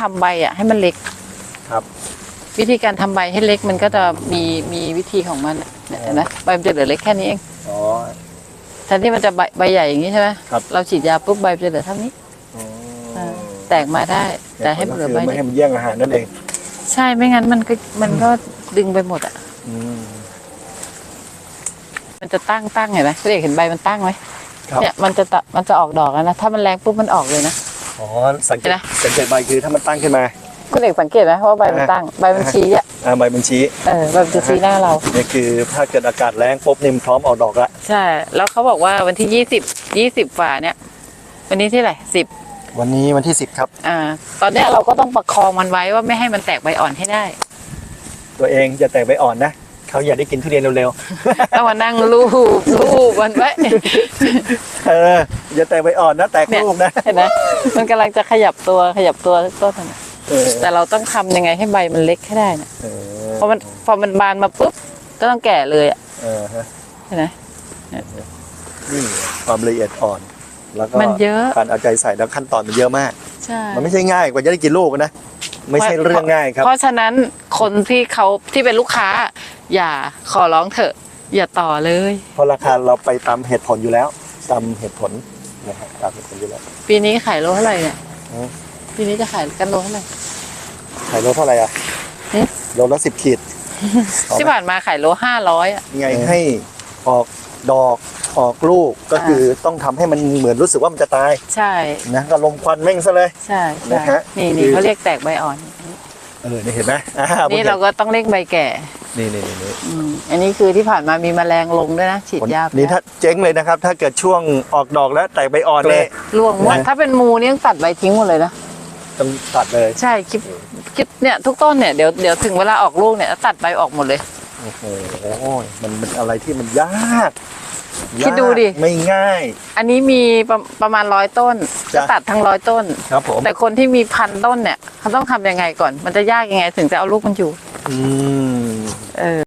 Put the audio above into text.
ทำใบอะ ให้มันเล็กครับ วิธีการทำใบให้เล็กมันก็จะมีมีวิธีของมันอะเนี่ยเห็นไหมใบมันจะเหลือเล็กแค่นี้เองอ๋อแทนที่มันจะใบใบใหญ่อย่างนี้ใช่ไหมครับเราฉีดยาปุ๊บใบมันจะเหลือเท่านี้อ๋ออ่าแตกมาได้ แต่ให้มันเหลือใบก็คืไม่เล็กให้มันแย่งอาหารนั่นเอง ใช่ไม่งั้นมันก็มันก็ดึงไปหมดอะอืมมันจะตั้งตั้งเห็นไหมคุณเอกเห็นใบมันตั้งไหมครับเนี่ยมันจะตะมันจะออกดอกแล้วนะถ้ามันแรงปุ๊บมันออกเลยนะ อ๋อสังเกตเห็นไหมสังเกตใบคือถ้ามันตั้งขึ้นมา คุณเอกสังเกตไหมว่าใบมันตั้งใบมันชี้อะอ่าใบมันชี้เออใบมันจะชี้หน้าเรานี่คือถ้าเกิดอากาศแรงปุ๊บนี่มันพร้อมออกดอกละใช่ แล้วเขาบอกว่าวันที่ยี่สิบยี่สิบฝ่าเนี่ย วันนี้ที่ไหนสิบวันนี้วันที่สิบครับอ่าตอนเนี้ยเราก็ต้องประคองมันไว้ว่าไม่ให้มันแตกใบอ่อนให้ได้ ตัวเองอย่าแตกใบอ่อนนะ เขาอยากได้กินทุเรียนเร็วต้องมานั่งลูบลูบมันไว้ๆ เออ อย่าแตกใบอ่อนนะ แตกเนี่ยลูกนะเห็นไหมมันกำลังจะขยับตัวขยับตัวต้นน่ะเออแต่เราต้องทำยังไงให้ใบมันเล็กให้ได้นะเออพอมันพอมันบานมาปุ๊บก็ต้องแก่เลยอะเออฮะเห็นไหม นี่ความละเอียดอ่อน แล้วก็มันเยอะ การเอาใจใส่แล้วขั้นตอนมันเยอะมาก ใช่ มันไม่ใช่ง่ายกว่าจะได้กินลูกนะ ไม่ใช่เรื่องง่ายครับ เพราะฉะนั้นคนที่เขาที่เป็นลูกค้า อย่าขอร้องเถอะ อย่าต่อเลย เพราะราคาเราไปตามเหตุผลอยู่แล้วตามเหตุผลนะฮะตามเหตุผลอยู่แล้วปีนี้ขายโลเท่าไหร่เนี่ยอืมปีนี้จะขายกันโลเท่าไหร่ ขายโลเท่าไหร่อะเอ๊ะ โลละสิบขีด เอาที่ไหมผ่านมาขายโลห้าร้อยอะไงให้ออกดอกออกลูกก็คือต้องทำให้มันเหมือนรู้สึกว่ามันจะตายใช่นะก็ลมควันแม่งซะเลย ใช่นะใช่ฮะนี่คืนี่อเขาเรียกแตกใบอ่อน เออนี่เห็นไหมอ่านี่เราก็ต้องเร่งใบแก่ นี่นี่นี่นี่อืมอันนี้คือที่ผ่านมามีแมลงลงด้วยนะฉีดยาไปนี่ถ้าเจ๊งเลยนะครับ ถ้าเกิดช่วงออกดอกแล้วแตกใบอ่อนเลยร่วงหมดนะ ถ้าเป็นมูนี่ต้องตัดใบทิ้งหมดเลยนะ ต้องตัดเลยใช่คิดคิดเนี่ยทุกต้นเนี่ยเดี๋ยวเดี๋ยวถึงเวลาออกลูกเนี่ยตัดใบออกหมดเลย โอ้โหมันเป็นอะไรที่มันยากคิดดูดิ ยากไม่ง่าย อันนี้มีประประมาณร้อยต้นจ้ะจะตัดทั้งร้อยต้น ครับผมแต่คนที่มีพันต้นเนี่ยเขาต้องทำยังไงก่อน มันจะยากยังไงถึงจะเอาลูกมันอยู่ อืมเออ Euh,